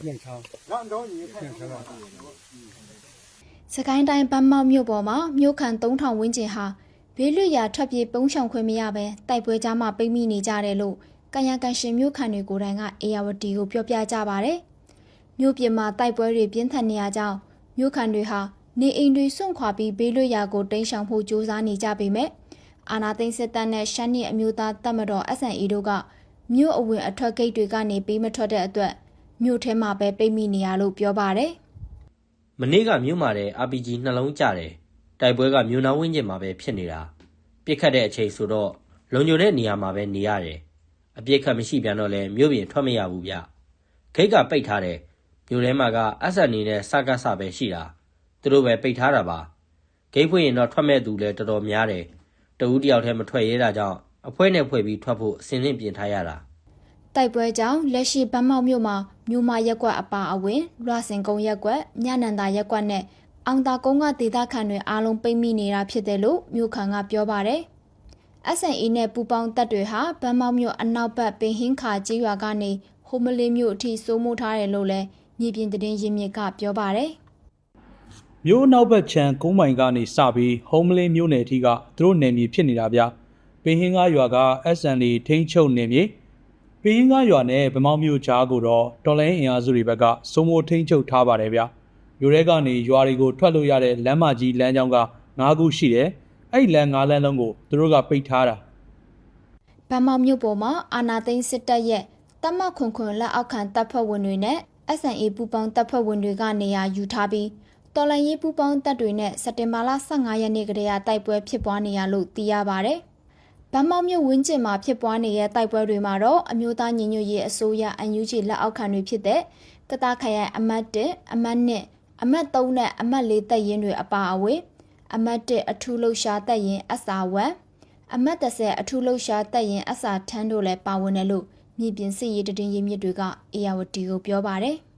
ပြန်ချောင်းပြန်ချောင်းစကိုင်းတိုင်းဗန်းမောက်မြို့ပေါ်မှာမြို့ခံ3000ဝန်းကျင်ဟာဘေးလွတ်ရာထွက်ပြေးပုန်းရှောင်ခွင့်မရဘဲတိုက်ပွဲကြားမှာပိတ်မိနေကြတယ်လို့ကံရကန်ရှင်မြို့ခံတွေကိုယ်တိုင်ကအေယာဝတီကိုပြောပြကြပါဗျ။မြို့ပြင်မှာတိုက်ပွဲတွေပြင်းထန်နေရကြောင်းမြို့ခံတွေဟာနေအိမ်တွေစွန့်ခွာပြီးဘေးလွတ်ရာကိုတိမ်းရှောင်ဖို့ကြိုးစားနေကြပေမဲ့အာနာသိန်းစစ်တပ်နဲ့ရှမ်းနီအမျိုးသားတပ်မတော် SNE တို့က မြို့အဝင်အထွက်ဂိတ်တွေကနေပေးမထွက်တဲ့အတွက်မြို့ထဲမှာပဲပိတ်မိနေရလို့ပြောပါတယ်။မနေ့ကမြို့မှာတဲ့ RPG နှလုံးကြတယ်တိုက်ပွဲကမြို့နာဝင်းကျင်မှာပဲဖြစ်နေတာပြစ်ခတ်တဲ့အချိန်ဆိုတော့လုံခြုံတဲ့နေရာမှာပဲနေရတယ်အပြစ်ခတ်မရှိပြန်တော့လဲမြို့ပြင်ထွက်မရဘူးဗျဂိတ်ကပိတ်ထားတယ်မြို့ထဲမှာက SNE နဲ့စကစပဲရှိတာသူတို့ပဲပိတ်ထားတာပါဂိတ်ဖွင့်ရင်တော့ထွက်မဲ့သူလဲတော်တော်များတယ်တဦးတယောက်တည်းမထွက်ရဲတာကြောင့် အဖွဲနဲ့ဖွဲ့ပြီးထွက်ဖို့အစင်းစင်းပြင်ထားရတာတိုက်ပွဲကြောင့်လက်ရှိဗန်းမောက်မြို့မှာမြို့မရက်ကွက်အပါအဝင်လွှစင်ကုန်းရက်ကွက်ညနန္တာရက်ကွက်နဲ့အောင်တာကုန်းကဒေသခံတွေအားလုံးပိတ်မိနေတာဖြစ်တယ်လို့မြို့ခံကပြောပါတယ်။ SNE နဲ့ပူပေါင်းတပ်တွေဟာဗန်းမောက်မြို့အနောက်ဘက်ပင်ဟင်းခါကျေးရွာကနေဟိုမလေးမြို့အထိစိုးမိုးထားတယ်လို့လည်းမြေပြင်သတင်းရင်းမြစ်ကပြောပါတယ်။မြို့အနောက်ဘက်ခြမ်းကုန်းမိုင်ကနေစပြီးဟုံးမလင်းမြို့နယ်အထိကသူတို့နယ်မြေဖြစ်နေတာဗျ ပင်ဟင်းကားရွာက SND ထိန်းချုပ်နယ်မြေပင်ဟင်းကားရွာနဲ့ဗမောက်မြို့ကြားကိုတော့တော်လိုင်းအင်အားစုတွေဘက်ကစိုးမိုးထိန်းချုပ်ထားပါတယ်ဗျမြို့ထဲကနေရွာတွေကိုထွက်လို့ရတဲ့လမ်းမကြီးလမ်းကြောင်းက၅ခုရှိတယ်အဲ့ဒီလမ်း၅လမ်းလုံးကိုသူတို့ကပိတ်ထားတာဗန်းမောက်မြို့ပေါ်မှာအာနာသိန်းစစ်တပ်ရဲ့တပ်မခွန်ခွန်လက်အောက်ခံတပ်ဖွဲ့ဝင်တွေနဲ့ SNA ပူပေါင်းတပ်ဖွဲ့ဝင်တွေကနေရာယူထားပြီးတော်လန်ရေးပူပေါင်းတပ်တွေနဲ့စက်တင်ဘာလ15ရက်နေ့ကတည်းကတိုက်ပွဲဖြစ်ပွားနေရလို့သိရပါဗျ။ ဗန်းမောက်မြို့ဝင်းကျင်မှာဖြစ်ပွားနေတဲ့တိုက်ပွဲတွေမှာတော့အမျိုးသားညီညွတ်ရေးအစိုးရ UNG လက်အောက်ခံတွေဖြစ်တဲ့ကတားခရိုင်အမတ်1အမတ်2အမတ်3နဲ့အမတ်4တပ်ရင်းတွေအပါအဝင်အမတ်1အထူးလှုပ်ရှားတပ်ရင်း SR1 အမတ်30အထူးလှုပ်ရှားတပ်ရင်အစာထန်းတို့လည်းပါဝင်တယ်လို့မြေပြင်စစ်ရေးတည်င်းရင်းမြစ်တွေကအေယာဝတီကိုပြောပါတယ်။